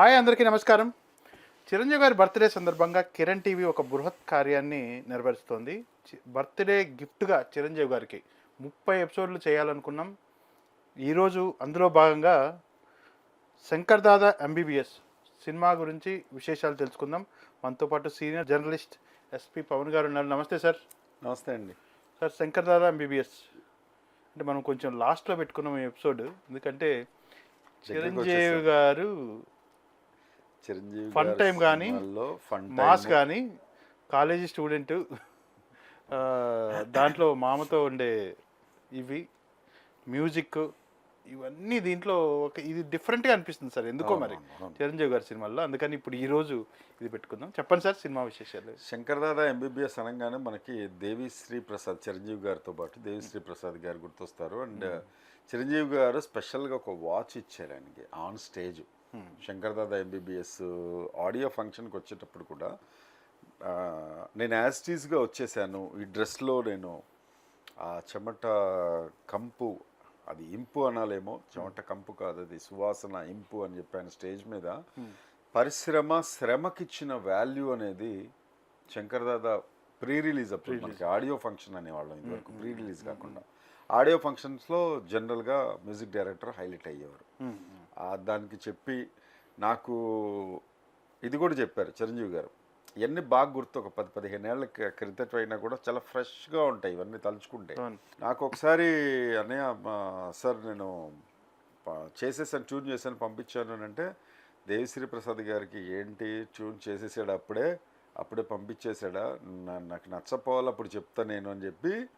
Hi అందరికీ నమస్కారం. చిరంజీవి గారి బర్త్డే సందర్భంగా కిరణ్ టీవీ ఒక బృహత్ కార్యాన్ని నెరవేరుస్తోంది బర్త్డే గిఫ్ట్గా చిరంజీవి గారికి ముప్పై ఎపిసోడ్లు చేయాలనుకున్నాం. ఈరోజు అందులో భాగంగా శంకర్ దాదా ఎంబీబీఎస్ సినిమా గురించి విశేషాలు తెలుసుకుందాం. మనతో పాటు సీనియర్ జర్నలిస్ట్ ఎస్పి పవన్ గారు ఉన్నారు. నమస్తే సార్. నమస్తే అండి. సార్ శంకర్ దాదా ఎంబీబీఎస్ అంటే మనం కొంచెం లాస్ట్లో పెట్టుకున్నాం ఈ ఎపిసోడ్. ఎందుకంటే చిరంజీవి గారు చిరంజీవి Fun గారి time గానీ, సినిమాల్లో ఫన్ మాస్ కానీ కాలేజీ స్టూడెంట్ దాంట్లో మామతో ఉండే ఇవి మ్యూజిక్ ఇవన్నీ దీంట్లో ఒక ఇది డిఫరెంట్గా అనిపిస్తుంది సార్. ఎందుకో మరి. చిరంజీవి గారి సినిమాల్లో. అందుకని ఇప్పుడు ఈ రోజు ఇది పెట్టుకుందాం. చెప్పండి సార్ సినిమా విశేషాలు. శంకర్ దాదా ఎంబీబీఎస్ అనగానే మనకి దేవిశ్రీ ప్రసాద్ చిరంజీవి గారితో పాటు దేవిశ్రీ ప్రసాద్ గారు గుర్తొస్తారు. అండ్ చిరంజీవి గారు స్పెషల్గా ఒక వాచ్ ఇచ్చారు ఆయనకి on stage Shankar Dada MBBS audio ఫంక్షన్కి వచ్చేటప్పుడు కూడా నేను యాస్టీస్గా వచ్చేసాను. ఈ డ్రెస్లో నేను ఆ చెమట కంపు అది ఇంపు అనాలేమో చెమట కంపు కాదు అది సువాసన ఇంపు అని చెప్పాను స్టేజ్ మీద. పరిశ్రమ శ్రమకిచ్చిన వాల్యూ అనేది శంకర్ దాదా ప్రీ రిలీజ్ అప్పుడు మనకి ఆడియో ఫంక్షన్ అనేవాళ్ళం ఇదివరకు ప్రీ రిలీజ్ కాకుండా. ఆడియో ఫంక్షన్స్లో జనరల్గా మ్యూజిక్ డైరెక్టర్ హైలైట్ అయ్యేవారు. దానికి చెప్పి నాకు ఇది కూడా చెప్పారు చిరంజీవి గారు. ఇవన్నీ బాగా గుర్తు ఒక పది పదిహేను ఏళ్ళ క్రి- క్రితం అయినా కూడా చాలా ఫ్రెష్గా ఉంటాయి ఇవన్నీ తలుచుకుంటే. నాకు ఒకసారి అన్నయ్య సార్ నేను చేసేసాను ట్యూన్ చేశాను పంపించాను అంటే దేవిశ్రీ ప్రసాద్ గారికి ఏంటి ట్యూన్ చేసేసాడు అప్పుడే అప్పుడే పంపించేసాడా నా- నాకు నచ్చపోవాలి అప్పుడు చెప్తా నేను అని చెప్పి.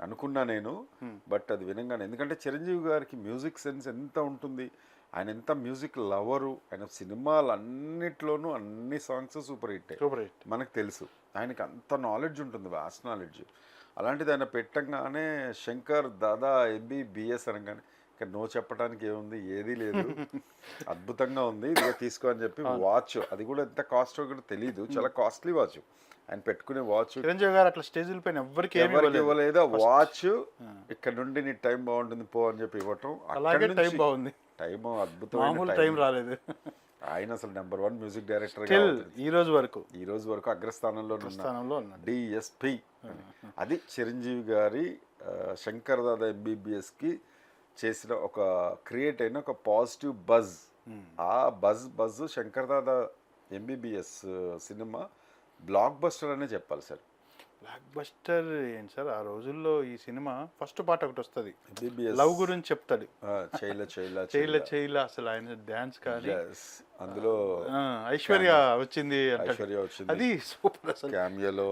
అనుకున్నా నేను. బట్ అది వినంగానే ఎందుకంటే చిరంజీవి గారికి మ్యూజిక్ సెన్స్ ఎంత ఉంటుంది ఆయన ఎంత మ్యూజిక్ లవరు ఆయన సినిమాలు అన్నిట్లోనూ అన్ని songs super hit super hit. మనకు తెలుసు. ఆయనకి అంత నాలెడ్జ్ ఉంటుంది వాస్ట్ నాలెడ్జ్. అలాంటిది ఆయన పెట్టంగానే శంకర్ దాదా ఎంబీ బిఎస్ అనగానే ఇక్కడ నో చెప్పడానికి ఏముంది? ఏదీ లేదు. అద్భుతంగా ఉంది. ఇదిగో తీసుకో అని చెప్పి వాచ్. అది కూడా ఎంత కాస్ట్ కూడా తెలియదు చాలా కాస్ట్లీ వాచ్. ఆయన పెట్టుకునే వాచ్ చిరంజీవి గారు అట్లా స్టేజ్ల పైన ఎవరికి ఇవ్వలేదు. వాచ్ ఇక్కడ నుండి నీ టైం బాగుంటుంది పో అని చెప్పి ఇవ్వటం. అలాగే టైం బాగుంది. టైం అద్భుతమైన time. టైం. రాలేదు. ఆయన అసలు నెంబర్ వన్ మ్యూజిక్ డైరెక్టర్ ఈ రోజు వరకు. ఈ రోజు వరకు అగ్రస్థానంలో స్థానంలో డిఎస్పి అది చిరంజీవి గారి శంకర్ దాదా ఎంబీబీఎస్కి చేసిన ఒక క్రియేట్ అయిన ఒక పాజిటివ్ బజ్. ఆ buzz buzz Shankar Dada MBBS cinema blockbuster అనే చెప్పాలి సార్. బ్లాక్ బస్టర్ ఏంటి సార్? ఆ రోజుల్లో ఈ సినిమా ఫస్ట్ పాట ఒకటి వస్తుంది. లవ్ గురించి చెప్తాడు చైల చైల చేయలే చేయలే అసలు ఆయన డాన్స్ కానీ. అందులో ఐశ్వర్య వచ్చింది ఐశ్వర్య వచ్చింది. అది సూపర్ అసలు. క్యామియోలో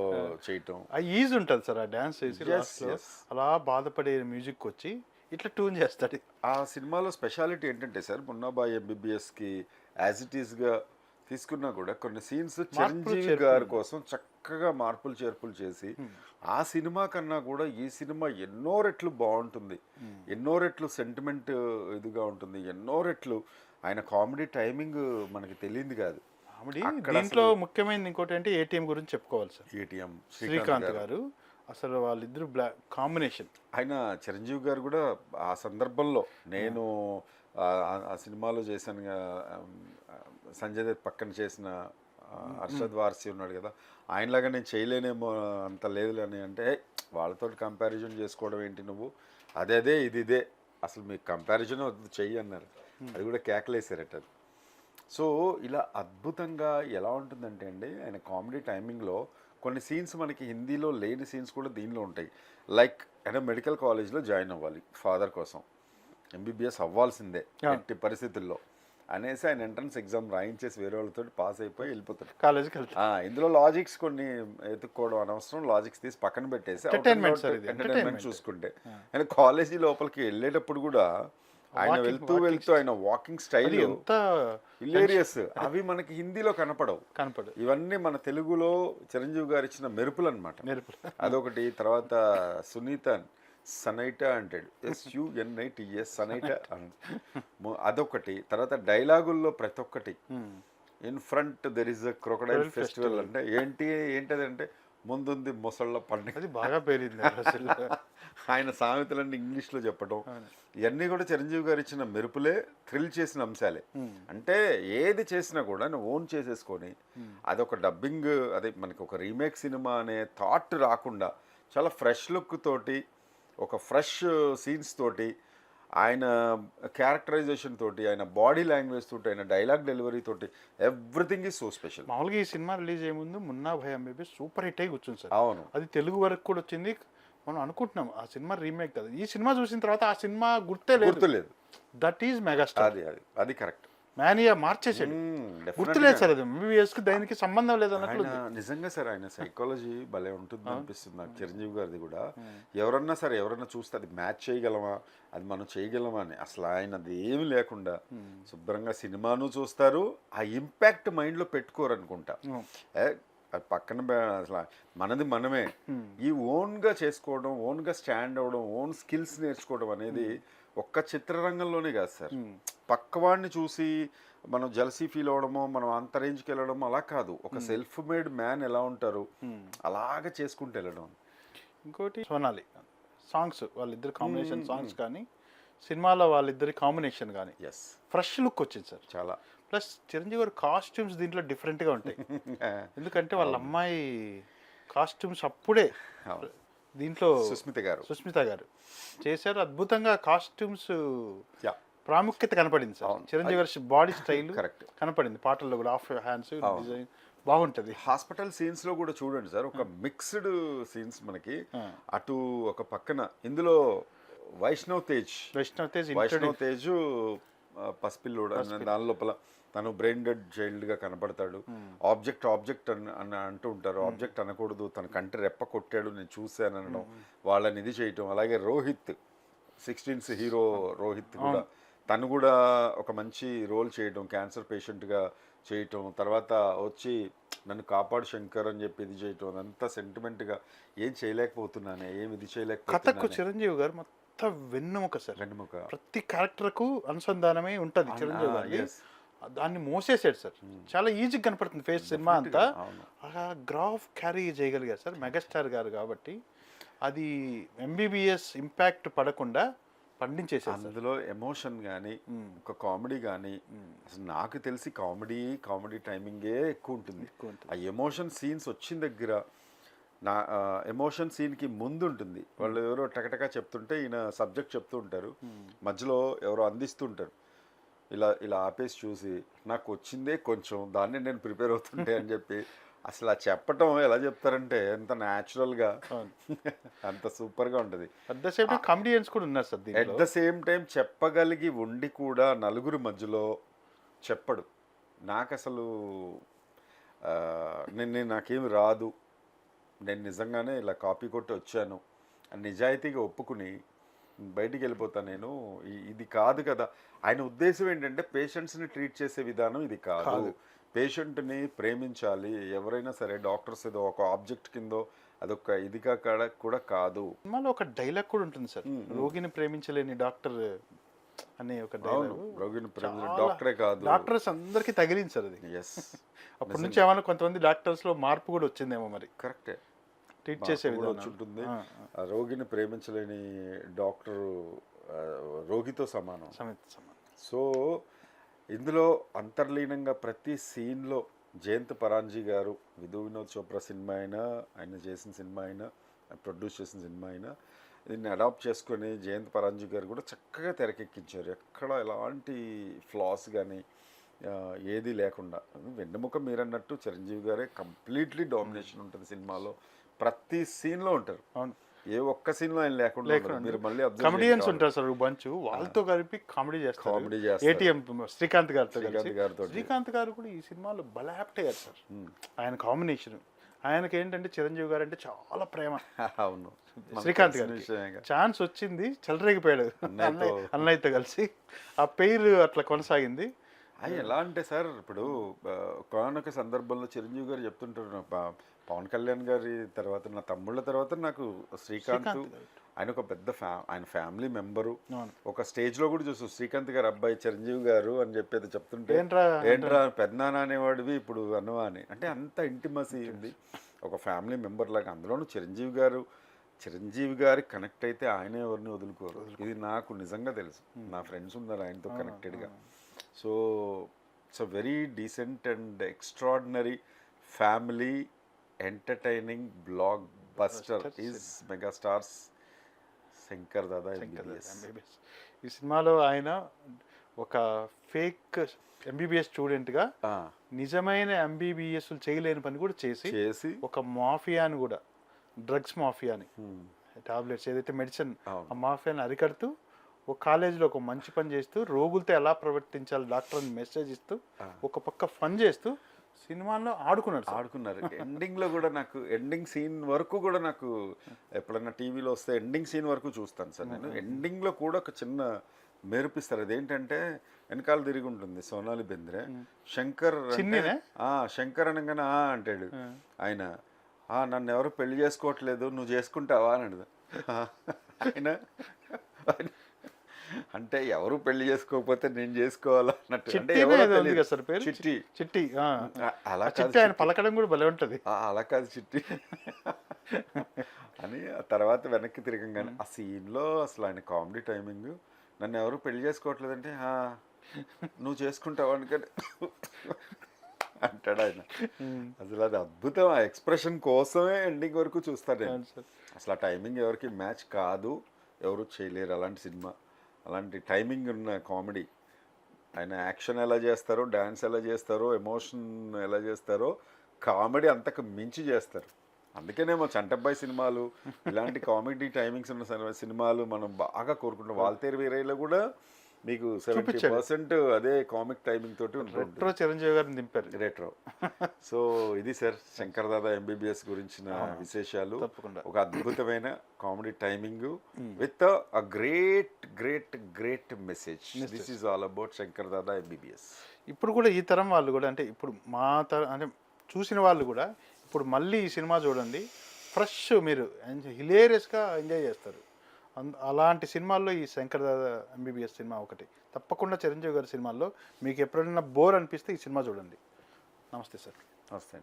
చేయటం. ఆ ఈజ్ ఉంటుంది సార్ ఆ డాన్స్ చేసి. అలా బాధపడే మ్యూజిక్ వచ్చి ఇట్లా ట్యూన్ చేస్తాడు. ఆ సినిమాలో స్పెషాలిటీ ఏంటంటే సార్ మున్నాబాయ్ ఎంబీబీఎస్కి యాజ్ ఇట్ ఈస్గా తీసుకున్నా కూడా కొన్ని సీన్స్ చిరంజీవి. గారి కోసం చక్కగా మార్పులు చేర్పులు చేసి ఆ సినిమా కన్నా కూడా ఈ సినిమా ఎన్నో రెట్లు బాగుంటుంది. ఎన్నో రెట్లు సెంటిమెంట్ ఇదిగా ఉంటుంది. ఎన్నో రెట్లు ఆయన కామెడీ టైమింగ్ మనకి తెలియంది కాదు. దీంట్లో ముఖ్యమైనది ఇంకోటి అంటే ఏటీఎం గురించి చెప్పుకోవాలి సార్. ఏటీఎం శ్రీకాంత్ గారు అసలు వాళ్ళిద్దరు బ్లాక్ కాంబినేషన్. ఆయన చిరంజీవి గారు కూడా ఆ సందర్భంలో నేను ఆ- సినిమాలో చేశాను సంజయ్ దత్ పక్కన చేసిన అర్షద్ వారసి ఉన్నాడు కదా ఆయనలాగా నేను చేయలేనేమో అంత లేదులే అని అంటే "ఏయ్, వాళ్ళతో కంపారిజన్ చేసుకోవడం ఏంటి నువ్వు? అదే అదే ఇది ఇదే. అసలు మీకు కంపారిజన్ వద్దు చెయ్యి అన్నారు. అది కూడా కేకలేసారట అది. సో ఇలా అద్భుతంగా ఎలా ఉంటుందంటే అండి ఆయన కామెడీ టైమింగ్లో కొన్ని సీన్స్ మనకి హిందీలో లేని సీన్స్ కూడా దీనిలో ఉంటాయి. లైక్ ఆయన మెడికల్ కాలేజ్లో జాయిన్ అవ్వాలి ఫాదర్ కోసం. ఎంబీబీఎస్ అవ్వాల్సిందే ఎట్టి పరిస్థితుల్లో. అనేసి ఆయన ఎంట్రన్స్ ఎగ్జామ్ రాయించేసి వేరే వాళ్ళతో పాస్ అయిపోయి వెళ్ళిపోతాడు. కాలేజీకి వెళ్తారు ఆ, ఇందులో లాజిక్స్ కొన్ని ఎత్తుక్కోవడం అనవసరం. లాజిక్స్ తీసి పక్కన పెట్టేసి ఎంటర్టైన్మెంట్. చూసుకుంటే. ఆయన కాలేజీ లోపలికి వెళ్ళేటప్పుడు కూడా ఆయన వెళ్తూ వెళ్తూ ఆయన వాకింగ్ స్టైల్ ఎంత హిలేరియస్ అవి మనకి హిందీలో కనపడవు. కనపడు ఇవన్నీ మన తెలుగులో చిరంజీవి గారు ఇచ్చిన మెరుపులు. అనమాట మెరుపు అదొకటి తర్వాత సునీత సనైట అంటాడు. ఎస్ యుఎన్ఐటిఎస్ సనైట అదొకటి తర్వాత డైలాగుల్లో ప్రతి ఒక్కటి. In front there is a crocodile festival అంటే ఏంటి ఏంటది అంటే ముందుంది మొసళ్ళ పండుగ. అది బాగా పేరింది ఆయన సామెతలన్నీ ఇంగ్లీష్లో చెప్పడం ఇవన్నీ కూడా చిరంజీవి గారు ఇచ్చిన మెరుపులే థ్రిల్ చేసిన అంశాలే. అంటే ఏది చేసినా కూడా నువ్వు ఓన్ చేసేసుకొని అదొక డబ్బింగ్ అదే మనకి ఒక రీమేక్ సినిమా అనే థాట్ రాకుండా చాలా ఫ్రెష్ లుక్ తోటి ఒక ఫ్రెష్ సీన్స్ తోటి ఆయన క్యారెక్టరైజేషన్ తోటి ఆయన బాడీ లాంగ్వేజ్ తోటి ఆయన డైలాగ్ డెలివరీ తోటి ఎవ్రీథింగ్ ఈజ్ సో స్పెషల్ మామూలుగా ఈ సినిమా రిలీజ్ అయ్యే ముందు మున్నా భయం బేబీ సూపర్ హిట్ అయి కూర్చుంది సార్. అవును. అది తెలుగు వరకు కూడా వచ్చింది. మనం అనుకుంటున్నాం ఆ సినిమా రీమేక్ కదా. ఈ సినిమా చూసిన తర్వాత ఆ సినిమా గుర్తే లేదు. గుర్తులేదు. దట్ ఈజ్ మెగాస్టార్ అది అది అది కరెక్ట్ మేనియా మార్చేసాడు గుర్తులేదు సార్ అది. ఎంబీబీఎస్కి దానికి సంబంధం లేదు అన్నట్లు ఆయన నిజంగా సార్ ఆయన సైకాలజీ భలే ఉంటుంది అనిపిస్తుంది నాకు. చిరంజీవి గారిది కూడా. ఎవరన్నా సరే ఎవరన్నా చూస్తే అది మ్యాచ్ చేయగలమా? అది మనం చేయగలమా అని. అసలు ఆయనది ఏమి లేకుండా శుభ్రంగా సినిమాను చూస్తారు ఆ ఇంపాక్ట్ మైండ్లో పెట్టుకోరు అనుకుంటా. అది పక్కన అసలు మనది మనమే. ఈ ఓన్గా చేసుకోవడం ఓన్గా స్టాండ్ అవ్వడం ఓన్ స్కిల్స్ నేర్చుకోవడం అనేది ఒక్క చిత్రరంగంలోనే కాదు సార్. పక్కవాడిని చూసి మనం జలసీ ఫీల్ అవ్వడమో మనం అంత రేంజ్కి వెళ్ళడమో అలా కాదు. ఒక సెల్ఫ్ మేడ్ మ్యాన్ ఎలా ఉంటారు అలాగ చేసుకుంటూ వెళ్ళడం ఇంకోటి సోనాలి. సాంగ్స్ వాళ్ళిద్దరి కాంబినేషన్ సాంగ్స్ కానీ సినిమాలో వాళ్ళిద్దరి కాంబినేషన్ కానీ ఎస్ ఫ్రెష్ లుక్ వచ్చింది సార్. చాలా. ప్లస్ చిరంజీవి గారి కాస్ట్యూమ్స్ దీంట్లో డిఫరెంట్గా ఉంటాయి. ఎందుకంటే వాళ్ళ అమ్మాయి కాస్ట్యూమ్స్ అప్పుడే. దీంట్లో సుస్మిత గారు. సుస్మిత గారు. చేశారు అద్భుతంగా కాస్ట్యూమ్స్ ప్రాముఖ్యత కనపడింది సార్. చిరంజీవి గారి బాడీ స్టైల్ Correct. కనపడింది. పాటల్లో కూడా ఆఫ్ హ్యాండ్స్ డిజైన్ బాగుంటది. హాస్పిటల్ సీన్స్లో కూడా చూడండి సార్. ఒక మిక్స్డ్ సీన్స్ మనకి అటు ఒక పక్కన ఇందులో వైష్ణవ్ తేజ్. వైష్ణవ్ తేజ్ వైష్ణవ్ తేజ్ పసిపిల్లోడు దాని లోపల తను బ్రెయిన్ డెడ్ చైల్డ్గా కనపడతాడు ఆబ్జెక్ట్ ఆబ్జెక్ట్ అని అని అంటూ ఉంటారు. ఆబ్జెక్ట్ అనకూడదు. తన కంటి రెప్ప కొట్టాడు. నేను చూశాను అనడం. వాళ్ళని ఇది చేయటం. అలాగే రోహిత్ సిక్స్టీన్స్ హీరో రోహిత్ కూడా. తను కూడా ఒక మంచి రోల్ చేయటం. క్యాన్సర్ పేషెంట్గా చేయటం. తర్వాత వచ్చి నన్ను కాపాడు శంకర్ అని చెప్పి ఇది చేయటం. అదంతా సెంటిమెంట్గా ఏం చేయలేకపోతున్నానే ఏం ఇది కథకు చేయలేకపోతున్నా చిరంజీవి గారు మొత్తం వెన్నుముక సార్. వెన్నెముక. ప్రతి క్యారెక్టర్కు అనుసంధానమే ఉంటది చిరంజీవి గారి. దాన్ని మోసేసాడు సార్. చాలా ఈజీ కనపడుతుంది ఫేస్ సినిమా అంతా. గ్రాఫ్ క్యారీ చేయగలిగారు సార్ మెగాస్టార్ గారు కాబట్టి. అది ఎంబీబీఎస్ ఇంపాక్ట్ పడకుండా పండించేసారు సార్. అందులో ఎమోషన్ కానీ ఒక కామెడీ కానీ అసలు నాకు తెలిసి కామెడీ కామెడీ టైమింగే ఎక్కువ ఉంటుంది. ఎక్కువ ఉంటుంది. ఆ ఎమోషన్ సీన్స్ వచ్చిన దగ్గర నా ఎమోషన్ సీన్కి ముందు ఉంటుంది. వాళ్ళు ఎవరో టకటకా చెప్తుంటే ఈయన సబ్జెక్ట్ చెప్తూ ఉంటారు. మధ్యలో ఎవరో అందిస్తుంటారు ఇలా ఇలా ఆపేసి చూసి నాకు వచ్చిందే కొంచెం దాన్ని నేను ప్రిపేర్ అవుతుంటే అని చెప్పి అసలు ఆ చెప్పటం ఎలా చెప్తారంటే ఎంత న్యాచురల్గా. అంత సూపర్గా ఉంటుంది. At the same time comedians కూడా ఉన్నారు సార్ దీంట్లో. ద సేమ్ టైం చెప్పగలిగి ఉండి కూడా నలుగురు మధ్యలో చెప్పడు. నాకు అసలు నేను నాకేమి రాదు. నేను నిజంగానే ఇలా కాపీ కొట్టి వచ్చాను. నిజాయితీగా ఒప్పుకుని బయటికి వెళ్ళిపోతాను నేను. ఇది కాదు కదా. ఆయన ఉద్దేశం ఏంటంటే పేషెంట్స్ని ట్రీట్ చేసే విధానం ఇది కాదు. పేషెంట్ని ప్రేమించాలి. ఎవరైనా సరే డాక్టర్స్ ఏదో ఒక ఆబ్జెక్ట్ కిందో అదొక ఇదిగా కాడ కూడా కాదు. సినిమాలో ఒక డైలాగ్ కూడా ఉంటుంది సార్. రోగిని ప్రేమించలేని డాక్టర్ అనే ఒక డైలాగ్. రోగిని ప్రేమించిన డాక్టరే కాదు. డాక్టర్స్ అందరికి తగిలింది సార్ అది. ఎస్ అప్పటి నుంచి ఏమైనా కొంతమంది డాక్టర్స్లో మార్పు కూడా వచ్చిందేమో మరి. కరెక్టే. ట్రీట్ చేసే కూడా వచ్చి ఉంటుంది రోగిని ప్రేమించలేని డాక్టరు రోగితో సమానం. సో ఇందులో అంతర్లీనంగా ప్రతి సీన్లో జయంత్ పరాంజీ గారు విధు వినోద్ చోప్రా సినిమా అయినా ఆయన చేసిన సినిమా అయినా ప్రొడ్యూస్ చేసిన సినిమా అయినా దీన్ని అడాప్ట్ చేసుకొని జయంత్ పరాంజీ గారు కూడా చక్కగా తెరకెక్కించారు. ఎక్కడ ఎలాంటి ఫ్లాస్ కానీ ఏది లేకుండా. వెన్నెముక మీరన్నట్టు చిరంజీవి గారే కంప్లీట్లీ డామినేషన్ ఉంటుంది సినిమాలో. ప్రతి సీన్లో ఉంటారు. అవును. ఏ ఒక్క సీన్లో ఆయన లేకుండా ఉండరు. మీరు మళ్ళీ కమెడియన్స్ ఉంటారు సార్ బంచ్. వాళ్ళతో కలిపి కామెడీ చేస్తారు. Comedy చేస్తారు. ఏటీఎం శ్రీకాంత్ గారితో శ్రీకాంత్ గారితోటి. శ్రీకాంత్ గారు కూడా ఈ సినిమాలో బల యాప్ట్ అయ్యారు సార్ ఆయన కాంబినేషన్ ఆయనకి ఏంటంటే చిరంజీవి గారు అంటే చాలా ప్రేమ. అవును. శ్రీకాంత్ విషయమేగా. ఛాన్స్ వచ్చింది చెలరేగిపోయాడు. అన్నయ్యతో. అన్నయ్య అన్నయ్యతో కలిసి. ఆ పేరు అట్లా కొనసాగింది. అయ్యి ఎలా అంటే సార్ ఇప్పుడు కానొక సందర్భంలో చిరంజీవి గారు చెప్తుంటారు పవన్ కళ్యాణ్ గారి తర్వాత నా తమ్ముళ్ళ తర్వాత నాకు శ్రీకాంత్. ఆయన ఒక పెద్ద ఫ్యా ఆయన ఫ్యామిలీ మెంబరు. ఒక స్టేజ్లో కూడా చూస్తూ శ్రీకాంత్ గారు అబ్బాయి చిరంజీవి గారు అని చెప్పేది చెప్తుంటే ఏంట్రా పెద్దనాన్న అనేవాడివి ఇప్పుడు అన్నవా అని అంటే అంత ఇంటిమసీ ఉంది. ఒక ఫ్యామిలీ మెంబర్ లాగా అందులోనూ చిరంజీవి గారు చిరంజీవి గారి కనెక్ట్ అయితే ఆయనే ఎవరిని వదులుకోరు. ఇది నాకు నిజంగా తెలుసు. నా ఫ్రెండ్స్ ఉన్నారు ఆయనతో కనెక్టెడ్గా so it's a very decent and extraordinary family entertaining blockbuster is megastar's Shankar Dada. ఈ సినిమాలో ఆయన ఒక ఫేక్ ఎంబీబీఎస్ స్టూడెంట్గా నిజమైన ఎంబీబీఎస్ చేయలేని పని కూడా చేసి చేసి ఒక మాఫియాని కూడా డ్రగ్స్ మాఫియాని టాబ్లెట్స్ ఏదైతే మెడిసిన్. ఆ మాఫియాని అరికడుతూ ఒక కాలేజీలో ఒక మంచి పని చేస్తూ రోగులతో ఎలా ప్రవర్తించాలి డాక్టర్ అని మెసేజ్ ఇస్తూ ఒక పక్క ఫన్ చేస్తూ సినిమాలో ఆడుకున్నాడు సార్. ఆడుకున్నారు. ఎండింగ్లో కూడా నాకు ఎండింగ్ సీన్ వరకు కూడా నాకు ఎప్పుడన్నా టీవీలో వస్తే ఎండింగ్ సీన్ వరకు చూస్తాను సార్ నేను. ఎండింగ్లో కూడా ఒక చిన్న మెరుపిస్తారు. అదేంటంటే వెనకాల తిరిగి ఉంటుంది సోనాలి బెంద్రే. శంకర్? ఆ శంకర్ అనగానే ఆ అంటాడు ఆయన. ఆ నన్ను ఎవరు పెళ్ళి చేసుకోవట్లేదు నువ్వు చేసుకుంటావా? అని ఆయన- అంటే ఎవరు పెళ్ళి చేసుకోకపోతే నేను చేసుకోవాలా అన్నట్టు. అంటే చిట్టినే ఎవరో ఏదో ఉంది తెలీదు. కదా సార్ పేరు? చిట్టి. చిట్టి అలా ఆ కాదు చిట్టి ఆయన పలకడం కూడా భలే ఉంటది. ఆ, అలా కాదు చిట్టి. అని తర్వాత వెనక్కి తిరగంగానే ఆ సీన్లో అసలు ఆయన కామెడీ టైమింగ్. నన్ను ఎవరు పెళ్ళి చేసుకోవట్లేదంటే "ఆ, నువ్వు చేసుకుంటావు అనుకని అంటాడు ఆయన. అసలు అది అద్భుతం. ఆ ఎక్స్ప్రెషన్ కోసమే ఎండింగ్ వరకు సార్. అసలు ఆ టైమింగ్ ఎవరికి మ్యాచ్ కాదు. ఎవరు చేయలేరు అలాంటి సినిమా. అలాంటి టైమింగ్ ఉన్న కామెడీ. ఆయన యాక్షన్ ఎలా చేస్తారో డ్యాన్స్ ఎలా చేస్తారో ఎమోషన్ ఎలా చేస్తారో కామెడీ అంతకు మించి చేస్తారు. అందుకేనేమో చంటబ్బాయి సినిమాలు ఇలాంటి కామెడీ టైమింగ్స్ ఉన్న సినిమా- సినిమాలు మనం బాగా కోరుకుంటాం. వాల్తేరు వీరయ్యలో కూడా మీకు సెవెంటీ. పర్సెంట్ అదే కామిక్ టైమింగ్ తోటి రెట్రో చిరంజీవి గారిని దింపారు. రెట్రో సో ఇది సార్ శంకర్ దాదా ఎంబీబీఎస్ గురించిన విశేషాలు. తప్పకుండా. ఒక అద్భుతమైన comedy timing with a great great great message this is all about Shankar Dada MBBS ఇప్పుడు కూడా ఈ తరం వాళ్ళు కూడా అంటే ఇప్పుడు మా తరం అంటే చూసిన వాళ్ళు కూడా ఇప్పుడు మళ్ళీ ఈ సినిమా చూడండి. ఫ్రెష్ మీరు హిలేరియస్గా ఎంజాయ్ చేస్తారు. అలాంటి సినిమాల్లో ఈ శంకర్ దాదా ఎంబీబీఎస్ సినిమా ఒకటి. తప్పకుండా చిరంజీవి గారి సినిమాల్లో మీకు ఎప్పుడైనా బోర్ అనిపిస్తే ఈ సినిమా చూడండి. నమస్తే సార్. నమస్తే